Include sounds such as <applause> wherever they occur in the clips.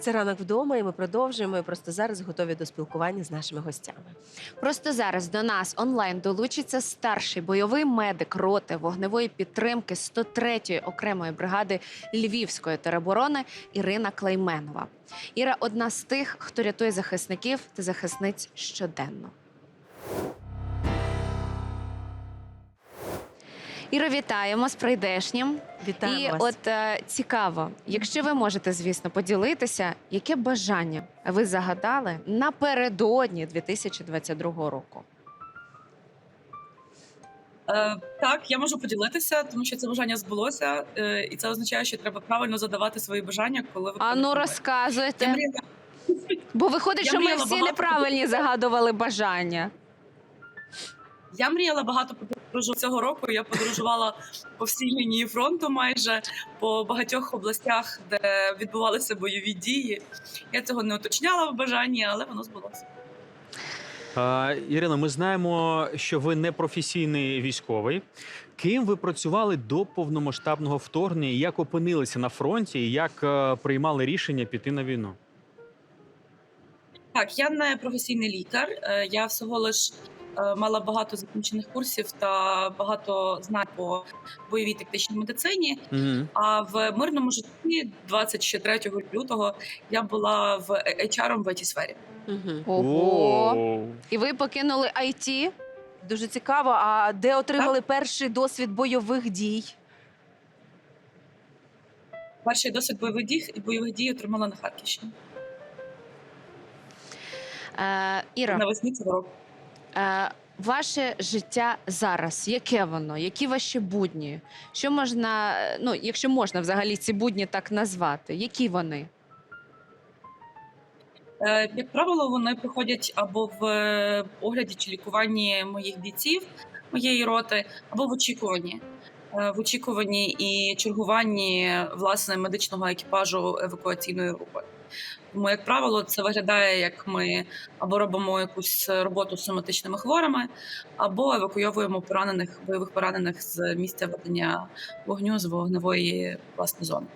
Це ранок вдома, і ми продовжуємо. І просто зараз готові до спілкування з нашими гостями. Просто зараз до нас онлайн долучиться старший бойовий медик роти вогневої підтримки 103-ї окремої бригади Львівської тероборони Ірина Клейменова. Іра одна з тих, хто рятує захисників та захисниць щоденно. Іро, вітаємо з прийдешнім. Вітаємо І вас. от е, цікаво, якщо ви можете, звісно, поділитися, яке бажання ви загадали напередодні 2022 року? Е, так, я можу поділитися, тому що це бажання збулося, е, і це означає, що треба правильно задавати свої бажання, коли ви А ну Я розказуйте. мріяла, Бо виходить, я що ми всі багато. неправильні загадували бажання. я мріяла багато подорожувати цього року. Я подорожувала по всій лінії фронту, майже по багатьох областях, де відбувалися бойові дії. Я цього не уточняла в бажанні, але воно збулося. Ірина, ми знаємо, що ви не професійний військовий. Ким ви працювали до повномасштабного вторгнення? Як опинилися на фронті, і як е, приймали рішення піти на війну? Так, я не професійний лікар. е, Я всього лиш мала багато закінчених курсів та багато знань по бойовій тактичній медицині. Угу. А в мирному житті, 23 лютого, я була в HR в it сфері. Угу. Ого. І ви покинули IT? Дуже цікаво. А де отримали перший досвід бойових дій? Перший досвід бойових дій бойових дій отримала на Харківщині Е, Іра, навесні цього року. Е, ваше життя зараз, яке воно? Які ваші будні? Що можна, е, ну, якщо можна взагалі ці будні так назвати, які вони? Е, Як правило, вони проходять або в огляді чи лікуванні моїх бійців, моєї роти, або в очікуванні. В очікуванні і чергуванні власне медичного екіпажу евакуаційної групи. Тому, як правило, це виглядає, як ми або робимо якусь роботу з соматичними хворими, або евакуйовуємо поранених бойових поранених з місця ведення вогню з вогневої власне зони.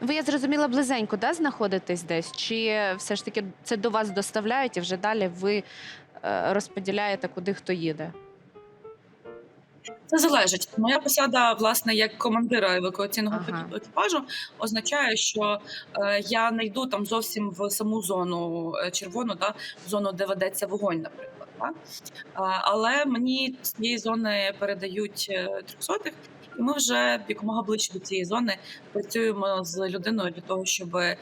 Ви я зрозуміла близенько, да, знаходитесь десь? Чи все ж таки це до вас доставляють і вже далі ви е, розподіляєте, куди хто їде? Це залежить. Моя посада, власне, як командира евакуаційного Ага. екіпажу, означає, що е, я не йду там зовсім в саму зону е, червону, да, в зону, де ведеться вогонь, наприклад. Да? А, але мені з цієї зони передають е, трьохсотих, і ми вже якомога ближче до цієї зони працюємо з людиною для того, щоб е,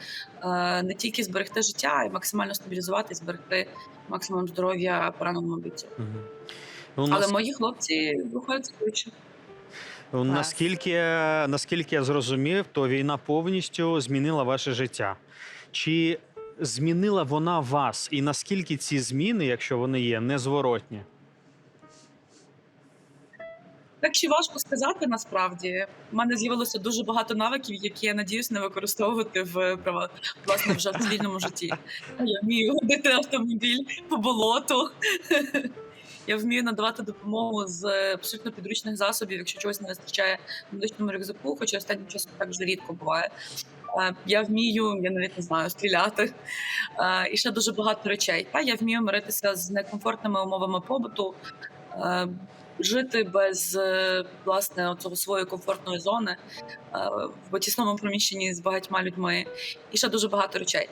не тільки зберегти життя, а й максимально стабілізувати, і зберегти максимум здоров'я пораненому бійцю. Угу. Ну, Але нас- мої хлопці виходять швидше. наскільки, наскільки я зрозумів, то війна повністю змінила ваше життя. Чи змінила вона вас? І наскільки ці зміни, якщо вони є, незворотні? Так ще важко сказати насправді. У мене з'явилося дуже багато навиків, які я надіюсь не використовувати в права власне вже в цивільному житті. Я вмію водити автомобіль по болоту. Я вмію надавати допомогу з абсолютно підручних засобів, якщо чогось не вистачає в медичному рюкзаку, хоча останнім часом так вже рідко буває. Е, Я вмію, я навіть не знаю, стріляти Е, і ще дуже багато речей. Та я вмію миритися з некомфортними умовами побуту, е, жити без е, власне оцього своєї комфортної зони е, в тісному приміщенні з багатьма людьми, і ще дуже багато речей.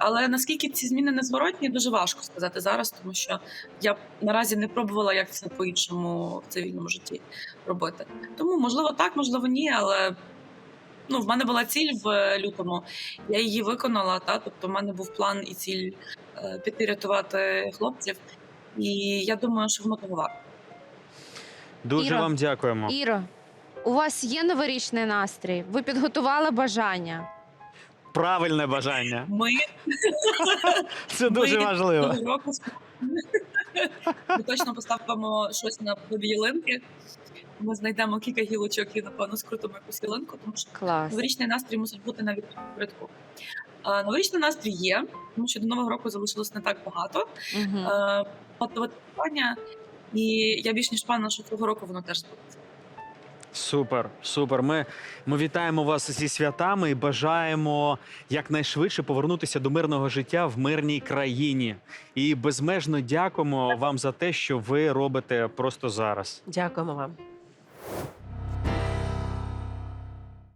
Але наскільки ці зміни незворотні, дуже важко сказати зараз, тому що я наразі не пробувала, як це по-іншому в цивільному житті робити. Тому можливо так, можливо, ні, але. Ну, в мене була ціль в лютому, я її виконала. Та тобто, в мене був план і ціль е, піти рятувати хлопців. І я думаю, що воно того варто. Дуже Іра. вам дякуємо. Іро, у вас є новорічний настрій? Ви підготували бажання? Правильне бажання. Ми <laughs> Це дуже Ми важливо. року <laughs> ми точно поставимо щось на ялинки. Ми знайдемо кілька гілочок і напевно скрутимо якусь ялинку, тому що Клас. новорічний настрій мусить бути навіть в. А, Новорічний настрій є, тому що до нового року залишилось не так багато. Угу. Питання, і я більш ніж певна, що цього року воно теж збудеться. Супер, супер. Ми, ми вітаємо вас зі святами і бажаємо якнайшвидше повернутися до мирного життя в мирній країні. І безмежно дякуємо вам за те, що ви робите просто зараз. Дякуємо вам.